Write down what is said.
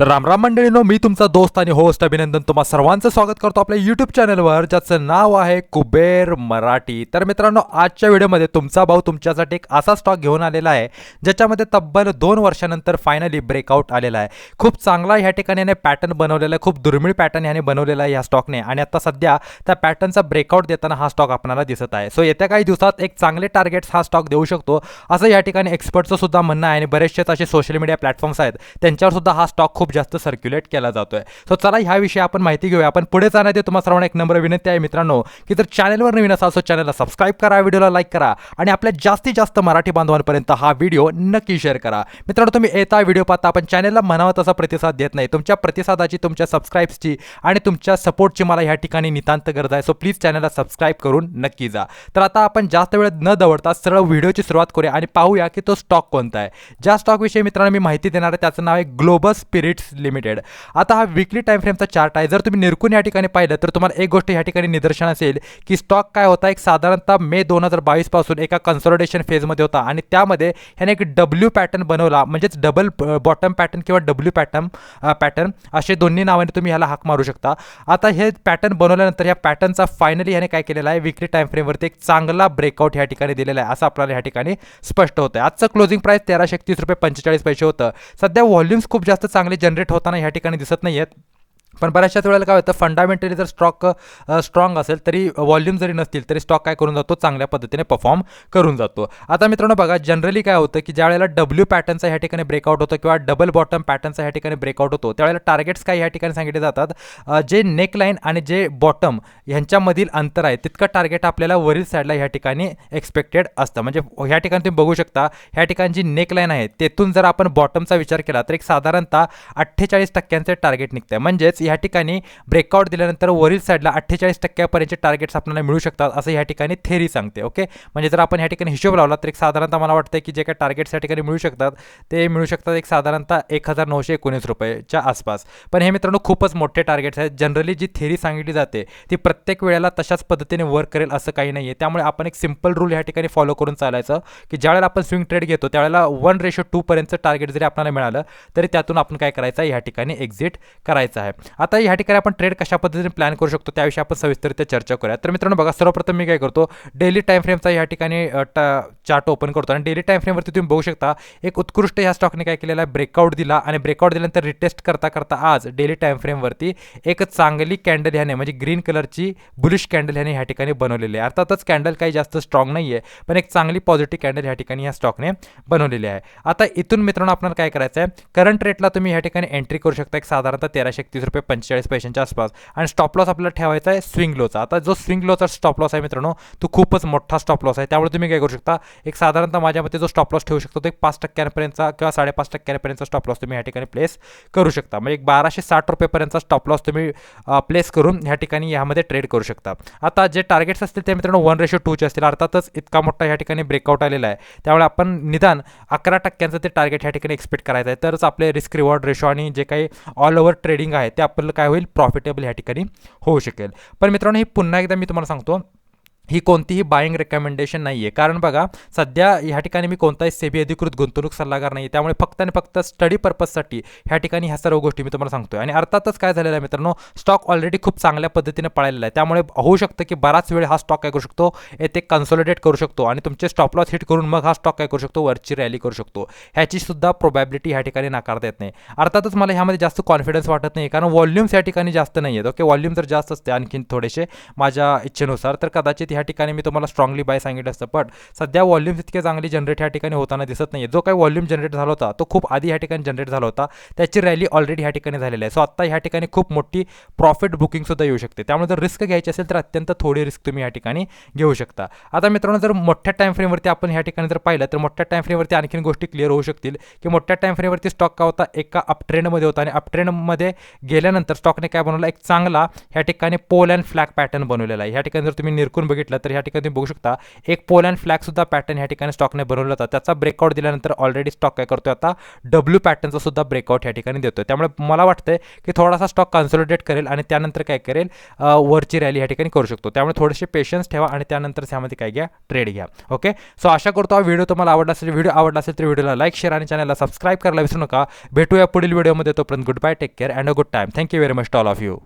तर रामराम मंडळीनो मी तुमचा दोस्त आणि होस्ट अभिनंदन. तुम्हा सर्वांचं स्वागत करतो आपल्या यूट्यूब चॅनलवर ज्याचं नाव आहे कुबेर मराठी. तर मित्रांनो आजच्या व्हिडिओमध्ये तुमचा भाऊ तुमच्यासाठी एक असा स्टॉक घेऊन आलेला आहे ज्याच्यामध्ये तब्बल दोन वर्षानंतर फायनली ब्रेकआउट आलेला आहे. खूप चांगला ह्या ठिकाणी याने पॅटर्न बनवलेला आहे खूप दुर्मिळ पॅटर्न याने बनवलेला आहे ह्या स्टॉकने आणि आता सध्या त्या पॅटर्नचा ब्रेकआउट देताना हा स्टॉक आपल्याला दिसत आहे. सो येत्या काही दिवसात एक चांगले टार्गेट्स हा स्टॉक देऊ शकतो. असं या ठिकाणी एक्सपर्टचं सुद्धा म्हणणं आहे आणि बरेचसेच असे सोशल मीडिया प्लॅटफॉर्म्स आहेत त्यांच्यावर सुद्धा हा स्टॉक खूप जास्त सर्क्युलेट केला जातो आहे सो चला ह्याविषयी आपण माहिती घेऊया. आपण पुढे जाण्याची तुम्हाला सर्वांना एक नंबर विनंती आहे मित्रांनो की जर चॅनलवर नवीन असाल सो चॅनलला सबस्क्राईब करा व्हिडिओला लाईक करा आणि आपल्या जास्तीत जास्त मराठी बांधवांपर्यंत हा व्हिडिओ नक्की शेअर करा. मित्रांनो तुम्ही येता व्हिडिओ पाहता आपण चॅनलला म्हणावा तसा प्रतिसाद देत नाही. तुमच्या प्रतिसादाची तुमच्या सबस्क्राईब्सची आणि तुमच्या सपोर्टची मला ह्या ठिकाणी नितांत गरज आहे. सो प्लीज चॅनलला सबस्क्राईब करून नक्की जा. तर आता आपण जास्त वेळ न दवडता सरळ व्हिडिओची सुरुवात करूया आणि पाहूया की तो स्टॉक कोणता आहे. ज्या स्टॉकविषयी मित्रांनो मी माहिती देणार आहे त्याचं नाव आहे ग्लोबल स्पिरिट स्पिरिट्स लिमिटेड आता हा विकली टाइम फ्रेमचा चार्ट आहे. जर तुम्ही निरकून या ठिकाणी पाहिलं तर तुम्हाला एक गोष्ट या ठिकाणी निदर्शन असेल की स्टॉक काय होता? एक साधारणतः मे दोन हजार बावीसपासून एका कन्सॉलिडेशन फेजमध्ये होता. आणि त्यामध्ये ह्याने एक डब्ल्यू पॅटर्न बनवला. म्हणजेच डबल बॉटम पॅटर्न किंवा डब्ल्यू पॅटर्न पॅटर्न असे दोन्ही नावाने तुम्ही ह्याला हाक मारू शकता. आता हे पॅटर्न बनवल्यानंतर ह्या पॅटर्नचा फायनली ह्याने काय केलेला आहे? विकली टाइम फ्रेमवरती एक चांगला ब्रेकआउट ह्या ठिकाणी दिलेला आहे. असं आपल्याला ह्या ठिकाणी स्पष्ट होतं आजचं क्लोजिंग प्राईस तेराशे एकतीस रुपये पंचेचाळीस पैसे होतं. सध्या व्हॉल्यूम्स खूप जास्त चांगले जनरेट होताना ह्या ठिकाणी दिसत नाही आहेत पण बऱ्याचशाच वेळेला काय होतं फंडामेंटली जर स्टॉक स्ट्रॉंग असेल तरी व्हॉल्यूम जरी नसतील तरी स्टॉक काय करून जातो चांगल्या पद्धतीने परफॉर्म करून जातो. आता मित्रांनो बघा जनरली काय होतं की ज्या वेळेला डब्ल्यू पॅटर्नचा ह्या ठिकाणी ब्रेकआउट होतो किंवा डबल बॉटम पॅटर्नचा ह्या ठिकाणी ब्रेकआउट होतो त्यावेळेला टार्गेट्स काय ह्या ठिकाणी सांगितले जातात? जे नेक लाईन आणि जे बॉटम ह्यांच्यामधील अंतर आहे तितकं टार्गेट आपल्याला वरील साईडला ह्या ठिकाणी एक्सपेक्टेड असतं. म्हणजे ह्या ठिकाणी तुम्ही बघू शकता ह्या ठिकाणी जी नेक लाईन आहे तेथून जर आपण बॉटमचा विचार केला तर एक साधारणतः अठ्ठेचाळीस टक्क्यांचे टार्गेट निघतं म्हणजेच ह्या ठिकाणी ब्रेकआउट दिल्यानंतर वरील साईडला अठ्ठेचाळीस टक्क्यापर्यंतचे टार्गेट्स आपल्याला मिळू शकतात असं ह्या ठिकाणी थेरी सांगते ओके म्हणजे जर आपण ह्या ठिकाणी हिशोब लावला तर एक साधारणतः मला वाटतं की जे काही टार्गेट्स या ठिकाणी मिळू शकतात ते मिळू शकतात एक साधारणतः एक हजार नऊशे एकोणीस रुपयेच्या आसपास. पण हे मित्रांनो खूपच मोठे टार्गेट्स आहेत. जनरली जी थेरी सांगितली जाते ती प्रत्येक वेळेला तशाच पद्धतीने वर्क करेल असं काही नाही आहे त्यामुळे आपण एक सिंपल रूल ह्या ठिकाणी फॉलो करून चालायचं की ज्यावेळेला आपण स्विंग ट्रेड घेतो त्यावेळेला वन रेशो टूपर्यंतचं टार्गेट जरी आपल्याला मिळालं तरी त्यातून आपण काय करायचं ह्या ठिकाणी एक्झिट करायचं आहे. आता ह्या ठिकाणी आपण ट्रेड कशा पद्धतीने प्लॅन करू शकतो त्याविषयी आपण सविस्तररित्या चर्चा करूया. तर मित्रांनो बघा सर्वप्रथम मी काय करतो डेली टाइम फ्रेमचा या ठिकाणी चार्ट ओपन करतो. आणि डेली टाइम फ्रेमवरती तुम्ही बघू शकता एक उत्कृष्ट ह्या स्टॉकने काय केलेला आहे ब्रेकआउट दिला. आणि ब्रेकआउट दिल्यानंतर रिटेस्ट करता करता आज डेली टाइम फ्रेमवरती एक चांगली कॅन्डल ह्याने म्हणजे ग्रीन कलरची बुलिश कॅन्डल ह्याने ह्या ठिकाणी बनवलेली आहे. अर्थातच कॅन्डल काही जास्त स्ट्रॉंग नाही आहे पण एक चांगली पॉझिटिव्ह कॅन्डल ह्या ठिकाणी या स्टॉकने बनवलेली आहे. आता इथून मित्रांनो आपल्याला काय करायचं आहे करंट रेटला तुम्ही ह्या ठिकाणी एंट्री करू शकता. एक साधारणतः तेराशे एकतीस रुपये पंचेचाळीस पैशांच्या आसपास. आणि स्टॉप लॉस आपल्याला ठेवायचा आहे स्विंग लोचा आता जो स्विंग लोचा स्टॉप लॉस आहे मित्रांनो तो खूपच मोठा स्टॉप लॉस आहे. त्यामुळे तुम्ही काय करू शकता एक साधारणतः माझ्या मते जो स्टॉप लॉस ठेवू शकतो तो एक पाच टक्क्यांपर्यंतचा किंवा साडेपाच टक्क्यांपर्यंतचा स्टॉप लॉस तुम्ही या ठिकाणी प्लेस करू शकता. म्हणजे एक बाराशे साठ रुपयेपर्यंतचा स्टॉप लॉस तुम्ही प्लेस करून ह्या ठिकाणी यामध्ये ट्रेड करू शकता. आता जे टार्गेट्स असतील ते मित्रांनो वन रेशो टूचे असतील. अर्थातच इतका मोठा ह्या ठिकाणी ब्रेकआउट आलेला आहे. त्यामुळे आपण निदान अकरा टक्क्यांचं ते टार्गेट ह्या ठिकाणी एक्सपेक्ट करायचं आहे. तरच आपले रिस्क रिवॉर्ड रेशो आणि जे काही ऑल ओव्हर ट्रेडिंग आहे ते आपल्याला काय होईल? प्रॉफिटेबल ह्या ठिकाणी होऊ शकेल. पण मित्रांनो हे पुन्हा एकदा मी तुम्हाला सांगतो. ही कोणतीही बाईंग रेकमेंडेशन नाही आहे कारण बघा सध्या ह्या ठिकाणी मी कोणताही सेबी अधिकृत गुंतवणूक सल्लागार नाही त्यामुळे फक्त आणि फक्त स्टडी पर्पजसाठी ह्या ठिकाणी ह्या सर्व गोष्टी मी तुम्हाला सांगतोय. आणि अर्थातच काय झालेलं आहे मित्रांनो स्टॉक ऑलरेडी खूप चांगल्या पद्धतीने पळालेला आहे. त्यामुळे होऊ शकतं की बराच वेळ हा स्टॉक काय करू शकतो? येथे कन्सॉलिडेट करू शकतो आणि तुमचे स्टॉप लॉस हिट करून मग हा स्टॉक काय करू शकतो? वरची रॅली करू शकतो. ह्याची सुद्धा प्रोबॅबिलिटी ह्या ठिकाणी नाकारता येत नाही. अर्थातच मला ह्यामध्ये जास्त कॉन्फिडन्स वाटत नाही कारण व्हॉल्यूम्स या ठिकाणी जास्त नाही आहेत ओके व्हॉल्यूम जर जास्त असते आणखीन थोडेसे माझ्या इच्छेनुसार तर कदाचित ह्या ह्या ठिकाणी मी तुम्हाला स्ट्रॉंगली बाय सांगितलं असतं. बट सध्या व्हॉल्यूम्स इतके चांगली जनरेट ह्या ठिकाणी होताना दिसत नाही जो काही व्हॉल्यूम जनरेट झाला होता तो खूप आधी ह्या ठिकाणी जनरेट झाला होता. त्याची रॅली ऑलरेडी ह्या ठिकाणी झालेली आहे. सो आत्ता ह्या ठिकाणी खूप मोठी प्रॉफिट बुकिंगसुद्धा येऊ शकते. त्यामुळे जर रिस्क घ्यायची असेल तर अत्यंत थोडी रिस्क तुम्ही या ठिकाणी घेऊ शकता. आता मित्रांनो जर मोठ्या टाईम फ्रेमवरती आपण ह्या ठिकाणी जर पाहिलं तर मोठ्या टाईम फ्रेमवरती आणखीन गोष्टी क्लिअर होऊ शकतील. की मोठ्या टाईम फ्रेमवरती स्टॉक का होता? एका अपट्रेंडमध्ये होता. आणि अपट्रेंडमध्ये गेल्यानंतर स्टॉकने काय बनवलं? एक चांगला ह्या ठिकाणी पोल अँड फ्लॅग पॅटर्न बनवलेला आहे. ह्या ठिकाणी जर तुम्ही निरकून बघितलं बघितलं तर ह्या ठिकाणी तुम्ही बघू शकता एक पोल अँड फ्लॅग सुद्धा पॅटर्न ह्या ठिकाणी स्टॉकने बनवला होता त्याचा ब्रेकआउट दिल्यानंतर ऑलरेडी स्टॉक काय करतोय आता डब्ल्यू पॅटर्नचा सुद्धा ब्रेकआउट ह्या ठिकाणी देतोय. त्यामुळे मला वाटतंय की थोडासा स्टॉक कन्सोलिडेट करेल आणि त्यानंतर काय करेल वरची रॅली ह्या ठिकाणी करू शकतो. त्यामुळे थोडेसे पेशन्स ठेवा आणि त्यानंतर त्यामध्ये काय घ्या ट्रेड घ्या. ओके सो आशा करतो हा व्हिडिओ तुम्हाला आवडला असेल. व्हिडिओ आवडला असेल तर व्हिडिओला लाईक शेअर आणि चॅनलला सबस्क्राईब करायला विसरू नका. भेटूया पुढील व्हिडिओमध्ये तोपर्यंत good bye take care and a good time thank you very much all of you